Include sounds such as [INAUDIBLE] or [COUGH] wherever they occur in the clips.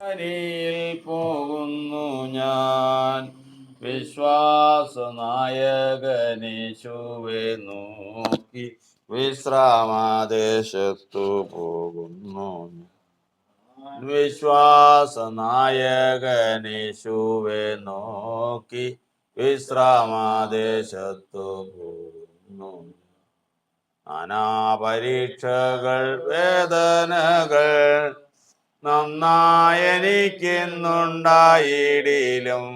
വരിയിൽ പോകുന്നു ഞാൻ. വിശ്വാസനായകനേശുവെ നോക്കി വിശ്രാമാദേശത്തു പോകുന്നു വിശ്വാസനായകനേശുവെ നോക്കി വിശ്രാമാദേശത്തു പോകുന്നു നാനാ പരീക്ഷകൾ വേദനകൾ നന്നായെനിക്കുന്നുണ്ടായിടിലും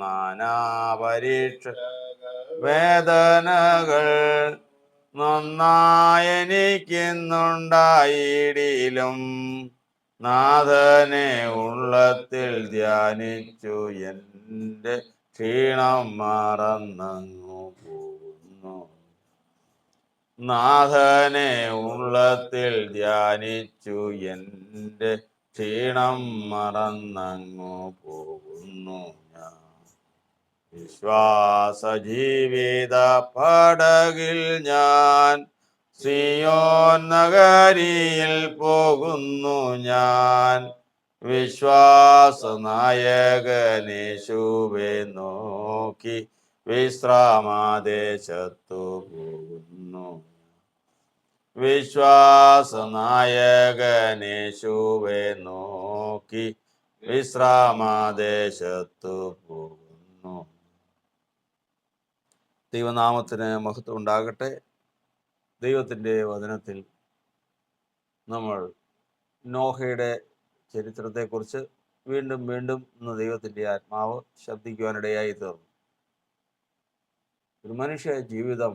നാനാപരീക്ഷ വേദനകൾ നന്നായെനിക്കുന്നുണ്ടായിടിലും നാഥനെ ഉള്ളത്തിൽ ധ്യാനിച്ചു എന്റെ ക്ഷീണം മറന്നങ്ങു പോകുന്നു നാഥനെ ഉള്ളത്തിൽ ധ്യാനിച്ചു. എന്റെ ക്ഷീണം മറന്നങ്ങു പോകുന്നു ഞാൻ. വിശ്വാസ ജീവിത പടകിൽ ഞാൻ. സിയോൻ നഗരിയിൽ പോകുന്നു ഞാൻ. വിശ്വാസ നായകനേശുവെ നോക്കി വിശ്രാമദേശത്തു പോകുന്നു. വിശ്വാസ നായകനേശുവെ നോക്കി വിശ്രാമാദേശത്തു പോകുന്നു. ദൈവനാമത്തിന് മഹത്വം ഉണ്ടാകട്ടെ. ദൈവത്തിന്റെ വചനത്തിൽ നമ്മൾ നോഹയുടെ ചരിത്രത്തെക്കുറിച്ച് വീണ്ടും വീണ്ടും ഇന്ന് ദൈവത്തിന്റെ ആത്മാവ് ശബ്ദിക്കുവാനിടയായി തീർന്നു. ഒരു മനുഷ്യ ജീവിതം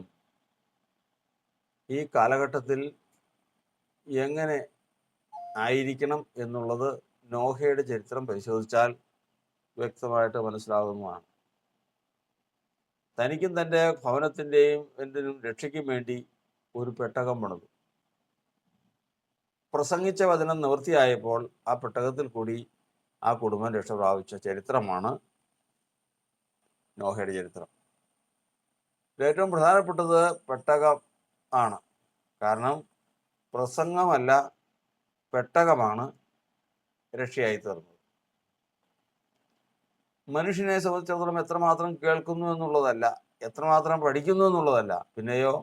ഈ കാലഘട്ടത്തിൽ എങ്ങനെ ആയിരിക്കണം എന്നുള്ളത് നോഹയുടെ ചരിത്രം പരിശോധിച്ചാൽ വ്യക്തമായിട്ട് മനസ്സിലാകുന്നതാണ്. തനിക്കും തന്റെ ഭവനത്തിന്റെയും എന്തിനും രക്ഷയ്ക്കും വേണ്ടി ഒരു പെട്ടകം പണിതു. പ്രസംഗിച്ച വചനം നിവൃത്തിയായപ്പോൾ ആ പെട്ടകത്തിൽ കൂടി ആ കുടുംബം രക്ഷ പ്രാപിച്ച ചരിത്രമാണ് നോഹയുടെ ചരിത്രം. ഏറ്റവും പ്രധാനപ്പെട്ടത് പെട്ടകം ആണ്. കാരണം പ്രസംഗമല്ല പെട്ടകമാണ് രക്ഷയായി തീർന്നത്. മനുഷ്യനെ സംബന്ധിച്ചിടത്തോളം എത്രമാത്രം കേൾക്കുന്നു എന്നുള്ളതല്ല എത്രമാത്രം പഠിക്കുന്നു എന്നുള്ളതല്ല പിന്നെയോ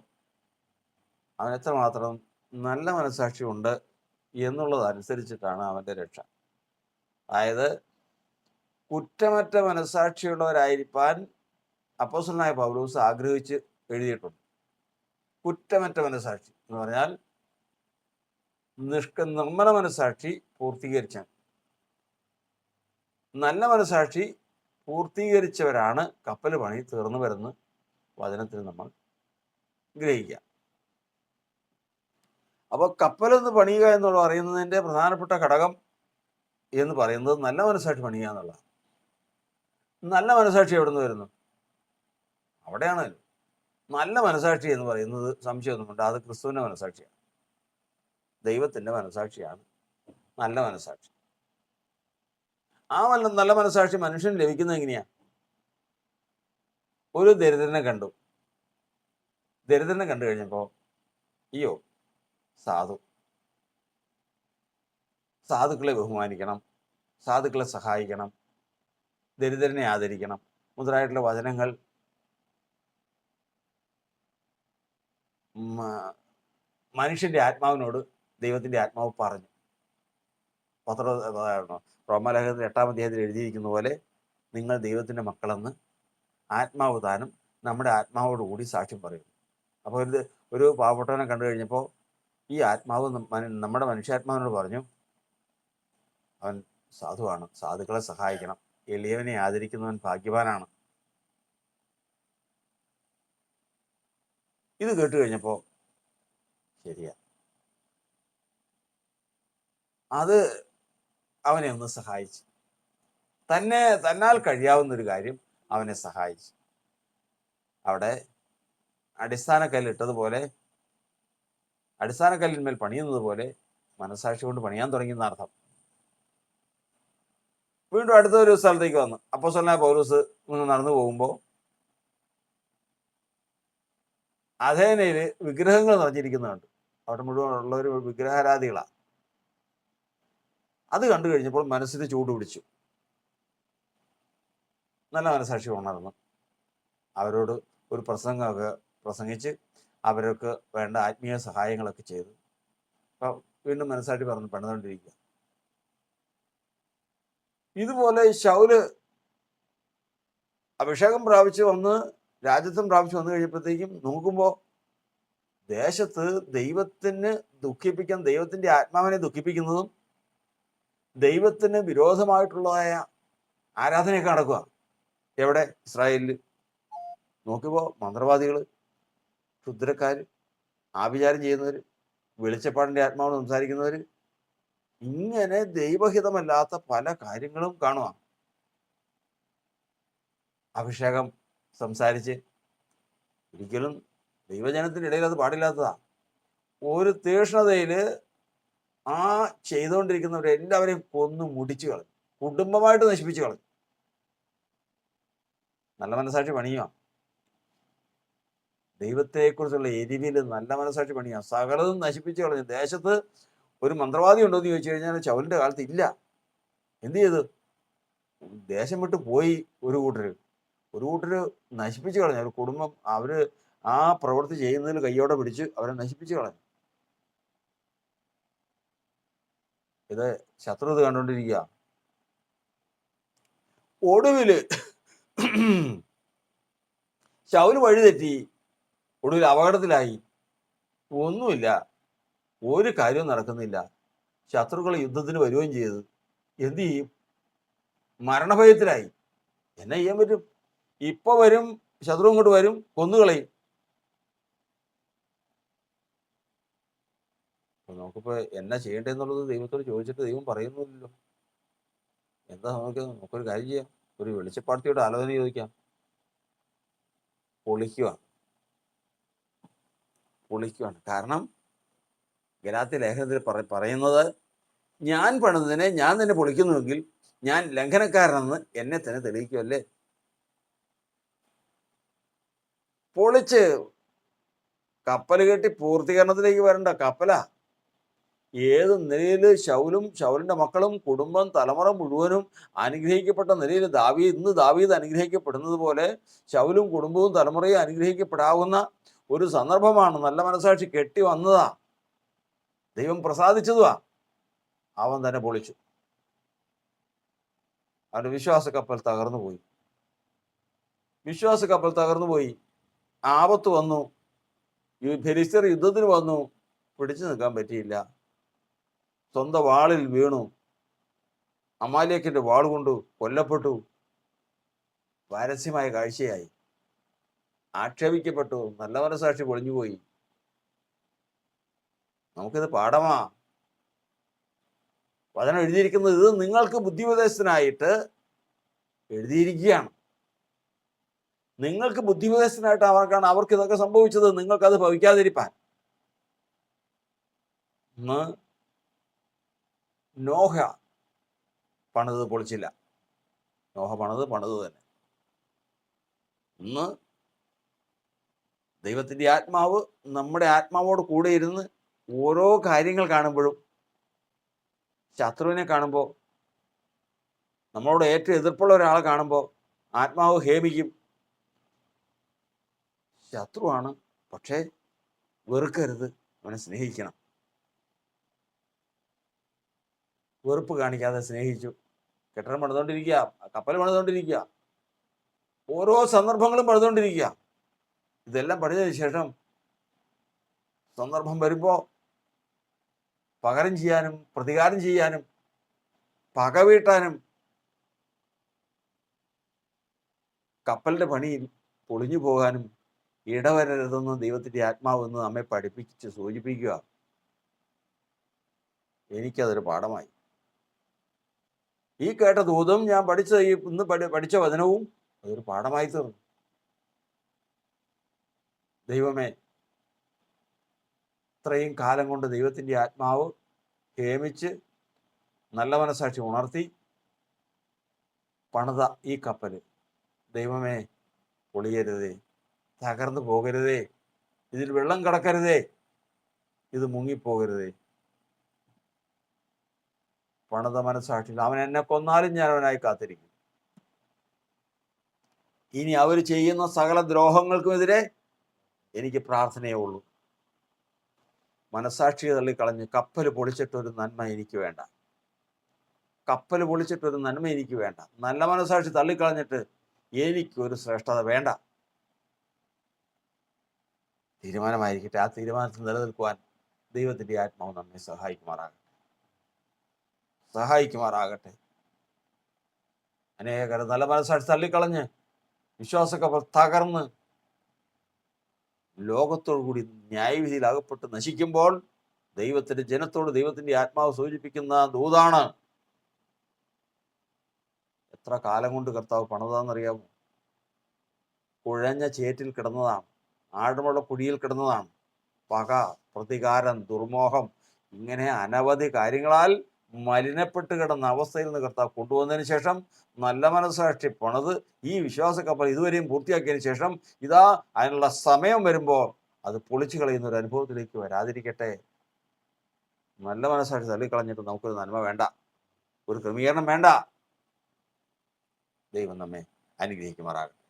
അവൻ എത്രമാത്രം നല്ല മനസാക്ഷി ഉണ്ട് എന്നുള്ളതനുസരിച്ചിട്ടാണ് അവന്റെ രക്ഷ. അതായത് കുറ്റമറ്റ മനസാക്ഷിയുള്ളവരായിരിക്കാൻ അപ്പോസലായ പൗലൂസ് ആഗ്രഹിച്ച് എഴുതിയിട്ടുണ്ട്. കുറ്റമറ്റ മനസാക്ഷി എന്ന് പറഞ്ഞാൽ നിഷ്ക നിർമ്മല മനസാക്ഷി പൂർത്തീകരിച്ച നല്ല മനസാക്ഷി പൂർത്തീകരിച്ചവരാണ് കപ്പൽ പണി തീർന്നു വരുന്ന വചനത്തിൽ നമ്മൾ ഗ്രഹിക്കുക. അപ്പോൾ കപ്പലൊന്ന് പണിയുക എന്നുള്ള പറയുന്നതിന്റെ പ്രധാനപ്പെട്ട ഘടകം എന്ന് പറയുന്നത് നല്ല മനസാക്ഷി പണിയുക എന്നുള്ളതാണ്. നല്ല മനസാക്ഷി എവിടെ നിന്ന് വരുന്നു? അവിടെയാണ് നല്ല മനസാക്ഷി എന്ന് പറയുന്നത് സംശയമൊന്നുമുണ്ട്. അത് ക്രിസ്തുവിന്റെ മനസാക്ഷിയാണ്. ദൈവത്തിന്റെ മനസാക്ഷിയാണ് നല്ല മനസാക്ഷി. ആ വല്ല നല്ല മനസാക്ഷി മനുഷ്യന് ലഭിക്കുന്നത് എങ്ങനെയാ? ഒരു ദരിദ്രനെ കണ്ടു. ദരിദ്രനെ കണ്ടു കഴിഞ്ഞപ്പോൾ അയ്യോ സാധു. സാധുക്കളെ ബഹുമാനിക്കണം. സാധുക്കളെ സഹായിക്കണം. ദരിദ്രനെ ആദരിക്കണം. മുതലായിട്ടുള്ള വചനങ്ങൾ മ- മനുഷ്യന്റെ ആത്മാവിനോട് ദൈവത്തിന്റെ ആത്മാവ് പറഞ്ഞു. പത്ര റോമാലേഖനത്തിൽ എട്ടാം അധ്യായത്തിൽ എഴുതിയിരിക്കുന്ന പോലെ നിങ്ങൾ ദൈവത്തിന്റെ മക്കളെന്ന് ആത്മാവ് താനും നമ്മുടെ ആത്മാവോടുകൂടി സാക്ഷ്യം പറയുന്നു. അപ്പോൾ ഒരു ഒരു പാവപ്പെട്ടവനെ കണ്ടു കഴിഞ്ഞപ്പോൾ ഈ ആത്മാവ് നമ്മുടെ മനുഷ്യാത്മാവിനോട് പറഞ്ഞു അവൻ സാധുവാണ് സാധുക്കളെ സഹായിക്കണം. എളിയവനെ ആദരിക്കുന്നവൻ ഭാഗ്യവാനാണ്. ഇത് കേട്ട് കഴിഞ്ഞപ്പോൾ ശരിയാ. അത് അവനെ ഒന്ന് സഹായിച്ചു. തന്നെ തന്നാൽ കഴിയാവുന്ന ഒരു കാര്യം അവനെ സഹായിച്ചു. അവിടെ അടിസ്ഥാന കല്ലിട്ടതുപോലെ അടിസ്ഥാന കല്ലിന്മേൽ പണിയുന്നത് പോലെ മനസാക്ഷി കൊണ്ട് പണിയാൻ തുടങ്ങിയെന്ന അർത്ഥം. വീണ്ടും അടുത്ത ഒരു സ്ഥലത്തേക്ക് വന്നു. അപ്പോ സ്വലാ പൗരൂസ് നടന്നു പോകുമ്പോൾ അഥേനയിൽ വിഗ്രഹങ്ങൾ നിറഞ്ഞിരിക്കുന്നുണ്ട് അവിടെ മുഴുവൻ ഒരു വിഗ്രഹാരാധികളാണ് അത് കണ്ടു കഴിഞ്ഞപ്പോൾ മനസ്സിന് ചൂട് പിടിച്ചു. നല്ല മനസാക്ഷി ഉണർന്നു. അവരോട് ഒരു പ്രസംഗമൊക്കെ പ്രസംഗിച്ച് അവർക്ക് വേണ്ട ആത്മീയ സഹായങ്ങളൊക്കെ ചെയ്തു. അപ്പം വീണ്ടും മനസ്സാക്ഷി പറഞ്ഞു പണിതുകൊണ്ടിരിക്കുക ഇതുപോലെ ശൗൽ അഭിഷേകം പ്രാപിച്ച് വന്ന് രാജ്യത്വം പ്രാപിച്ചു വന്നു കഴിഞ്ഞപ്പോഴത്തേക്കും നോക്കുമ്പോൾ ദേശത്ത് ദൈവത്തിന് ദുഃഖിപ്പിക്കാൻ ദൈവത്തിന്റെ ആത്മാവിനെ ദുഃഖിപ്പിക്കുന്നതും ദൈവത്തിന് വിരോധമായിട്ടുള്ളതായ ആരാധനയൊക്കെ നടക്കുക. എവിടെ? ഇസ്രായേലിൽ നോക്കുമ്പോൾ മന്ത്രവാദികൾ ക്ഷുദ്രക്കാർ ആഭിചാരം ചെയ്യുന്നവർ വെളിച്ചപ്പാടിന്റെ ആത്മാവ് സംസാരിക്കുന്നവർ ഇങ്ങനെ ദൈവഹിതമല്ലാത്ത പല കാര്യങ്ങളും കാണുക അഭിഷേകം സംസാരിച്ച് ഒരിക്കലും ദൈവജനത്തിനിടയിൽ അത് പാടില്ലാത്തതാണ് ഒരു തീഷ്ണതയിൽ ആ ചെയ്തുകൊണ്ടിരിക്കുന്നവരെ എല്ലാവരെയും കൊന്നു മുടിച്ചു കളഞ്ഞു. കുടുംബമായിട്ട് നശിപ്പിച്ചു കളഞ്ഞു. നല്ല മനസാക്ഷി പണിയുക ദൈവത്തെക്കുറിച്ചുള്ള എരിവിൽ നല്ല മനസാക്ഷി പണിയുക സകലതും നശിപ്പിച്ചു കളഞ്ഞു. ദേശത്ത് ഒരു മന്ത്രവാദി ഉണ്ടോ എന്ന് ചോദിച്ചു കഴിഞ്ഞാൽ ചൗലിന്റെ കാലത്ത് ഇല്ല. എന്ത് ചെയ്തു? ദേശം വിട്ട് പോയി ഒരു കൂട്ടര്. ഒരു കൂട്ടർ നശിപ്പിച്ചു കളഞ്ഞു. ഒരു കുടുംബം അവർ ആ പ്രവൃത്തി ചെയ്യുന്നതിൽ കയ്യോടെ പിടിച്ച് അവരെ നശിപ്പിച്ചു കളഞ്ഞു. ഇത് ശത്രുത കണ്ടുകൊണ്ടിരിക്കുക. ഒടുവിൽ [CLEARS THROAT] ശൗൽ വഴിതെറ്റി ഒടുവിൽ അപകടത്തിലായി. ഒന്നുമില്ല. ഒരു കാര്യവും നടക്കുന്നില്ല. ശത്രുക്കൾ യുദ്ധത്തിന് വരികയും ചെയ്തു. എന്ത് ചെയ്യും? മരണഭയത്തിലായി. എന്നെ ചെയ്യാൻ പറ്റും? ഇപ്പൊ വരും ശത്രു ഇങ്ങോട്ട് വരും കൊന്നുകളയും നമുക്കിപ്പോ എന്നാ ചെയ്യേണ്ടതെന്നുള്ളത് ദൈവത്തോട് ചോദിച്ചിട്ട് ദൈവം പറയുന്നില്ലല്ലോ. എന്താ നമുക്ക് നമുക്കൊരു കാര്യം ചെയ്യാം. ഒരു വെളിച്ചപ്പാടത്തിയുടെ ആലോചന ചോദിക്കാം. പൊളിക്കുവാണ്. പൊളിക്കുവാണ്. കാരണം ഗലാത്തി ലേഖനത്തിൽ പറ പറയുന്നത് ഞാൻ പണിതിനെ ഞാൻ തന്നെ പൊളിക്കുന്നുവെങ്കിൽ ഞാൻ ലംഘനക്കാരനെന്ന് എന്നെ തന്നെ തെളിയിക്കുമല്ലേ പൊളിച്ച് കപ്പൽ കെട്ടി പൂർത്തീകരണത്തിലേക്ക് വരണ്ട കപ്പലാ. ഏത് നിലയിൽ ശൗലും ശൗലിന്റെ മക്കളും കുടുംബം തലമുറ മുഴുവനും അനുഗ്രഹിക്കപ്പെട്ട നിലയിൽ ദാവീ ഇന്ന് ദാവീദ് അനുഗ്രഹിക്കപ്പെടുന്നത് പോലെ ശൗലും കുടുംബവും തലമുറയും അനുഗ്രഹിക്കപ്പെടാവുന്ന ഒരു സന്ദർഭമാണ് നല്ല മനസ്സാക്ഷി കെട്ടി വന്നതാ. ദൈവം പ്രസാദിച്ചതുവാ. അവൻ തന്നെ പൊളിച്ചു. അവന്റെ വിശ്വാസ കപ്പൽ തകർന്നു പോയി വിശ്വാസ കപ്പൽ തകർന്നു പോയി ആപത്ത് വന്നു. ഫെലിസ്തർ യുദ്ധത്തിന് വന്നു. പിടിച്ചു നിൽക്കാൻ പറ്റിയില്ല. സ്വന്തം വാളിൽ വീണു. അമാലേക്കിന്റെ വാൾ കൊണ്ട് കൊല്ലപ്പെട്ടു. പാരസ്യമായ കാഴ്ചയായി. ആക്ഷേപിക്കപ്പെട്ടു. നല്ല സാക്ഷി പൊളിഞ്ഞുപോയി. നമുക്കിത് പാഠമാ. വചനം എഴുതിയിരിക്കുന്നത് ഇത് നിങ്ങൾക്ക് ബുദ്ധിപദേശത്തിനായിട്ട് എഴുതിയിരിക്കുകയാണ്. നിങ്ങൾക്ക് ബുദ്ധിവികസനമായിട്ട് അവർക്കാണ് അവർക്ക് ഇതൊക്കെ സംഭവിച്ചത്. നിങ്ങൾക്കത് ഭവിക്കാതിരിപ്പാൻ. നോഹ പണിത് പൊളിച്ചില്ല. നോഹ പണിത് പണിത് തന്നെ. ഇന്ന് ദൈവത്തിന്റെ ആത്മാവ് നമ്മുടെ ആത്മാവോട് കൂടെ ഇരുന്ന് ഓരോ കാര്യങ്ങൾ കാണുമ്പോഴും ശത്രുവിനെ കാണുമ്പോൾ നമ്മളോട് ഏറ്റവും എതിർപ്പുള്ള ഒരാളെ കാണുമ്പോൾ ആത്മാവ് ഹേമിക്കും. ശത്രുവാണ്. പക്ഷേ വെറുക്കരുത്. അവനെ സ്നേഹിക്കണം. വെറുപ്പ് കാണിക്കാതെ സ്നേഹിച്ചു. കെട്ടിടം പണിതുകൊണ്ടിരിക്കുക കപ്പൽ പണിതുകൊണ്ടിരിക്കുക ഓരോ സന്ദർഭങ്ങളും പണിതുകൊണ്ടിരിക്കുക ഇതെല്ലാം പഠിച്ചതിന് ശേഷം സന്ദർഭം വരുമ്പോൾ പകരം ചെയ്യാനും പ്രതികാരം ചെയ്യാനും പകവീട്ടാനും കപ്പലിന്റെ പണിയിൽ പൊളിഞ്ഞു പോകാനും ഇടവരരുതെന്ന് ദൈവത്തിന്റെ ആത്മാവ് എന്ന് നമ്മെ പഠിപ്പിച്ച് സൂചിപ്പിക്കുക. എനിക്കതൊരു പാഠമായി. ഈ കേട്ട ദൂതും ഞാൻ പഠിച്ച ഈ ഇന്ന് പഠി പഠിച്ച വചനവും അതൊരു പാഠമായി തീർന്നു. ദൈവമേ ഇത്രയും കാലം കൊണ്ട് ദൈവത്തിന്റെ ആത്മാവ് ഹേമിച്ച് നല്ല മനസാക്ഷി ഉണർത്തി പണിത ഈ കപ്പൽ ദൈവമേ പൊളിയരുതേ. തകർന്നു പോകരുതേ. ഇതിൽ വെള്ളം കടക്കരുതേ. ഇത് മുങ്ങിപ്പോകരുതേ. പണിത മനസ്സാക്ഷിയിൽ അവൻ എന്നെ കൊന്നാലും ഞാൻ അവനായി കാത്തിരിക്കും. ഇനി അവർ ചെയ്യുന്ന സകല ദ്രോഹങ്ങൾക്കുമെതിരെ എനിക്ക് പ്രാർത്ഥനയേ ഉള്ളൂ. മനസാക്ഷി തള്ളിക്കളഞ്ഞ് കപ്പൽ പൊളിച്ചിട്ടൊരു നന്മ എനിക്ക് വേണ്ട. കപ്പൽ പൊളിച്ചിട്ടൊരു നന്മ എനിക്ക് വേണ്ട. നല്ല മനസാക്ഷി തള്ളിക്കളഞ്ഞിട്ട് എനിക്കൊരു ശ്രേഷ്ഠത വേണ്ട. തീരുമാനമായിരിക്കട്ടെ. ആ തീരുമാനത്തിൽ നിലനിൽക്കുവാൻ ദൈവത്തിന്റെ ആത്മാവ് നമ്മെ സഹായിക്കുമാറാകട്ടെ. സഹായിക്കുമാറാകട്ടെ. അനേകർ നല്ല മനസ്സാക്ഷി തള്ളിക്കളഞ്ഞ് വിശ്വാസക്കപ്പൽ തകർന്ന് ലോകത്തോടു കൂടി ന്യായവിധിയിൽ അകപ്പെട്ട് നശിക്കുമ്പോൾ ദൈവത്തിന്റെ ജനത്തോട് ദൈവത്തിന്റെ ആത്മാവ് സൂചിപ്പിക്കുന്ന ദൂതാണ്. എത്ര കാലം കൊണ്ട് കർത്താവ് പണിതാന്നറിയാമോ കുഴഞ്ഞ ചേറ്റിൽ കിടന്നതാണ്. ആഴമുള്ള കുഴിയിൽ കിടന്നതാണ്. പക പ്രതികാരം ദുർമോഹം ഇങ്ങനെ അനവധി കാര്യങ്ങളാൽ മലിനപ്പെട്ട് കിടന്ന അവസ്ഥയിൽ നിന്ന് കർത്താവ് കൊണ്ടുവന്നതിന് ശേഷം നല്ല മനസ്സാക്ഷി പണത് ഈ വിശ്വാസ കപ്പൽ ഇതുവരെയും പൂർത്തിയാക്കിയതിന് ശേഷം ഇതാ അതിനുള്ള സമയം വരുമ്പോൾ അത് പൊളിച്ചു കളയുന്ന ഒരു അനുഭവത്തിലേക്ക് വരാതിരിക്കട്ടെ. നല്ല മനസ്സാക്ഷി തള്ളിക്കളഞ്ഞിട്ട് നമുക്കൊരു നന്മ വേണ്ട. ഒരു ക്രമീകരണം വേണ്ട. ദൈവം നമ്മെ അനുഗ്രഹിക്കുമാറാകട്ടെ.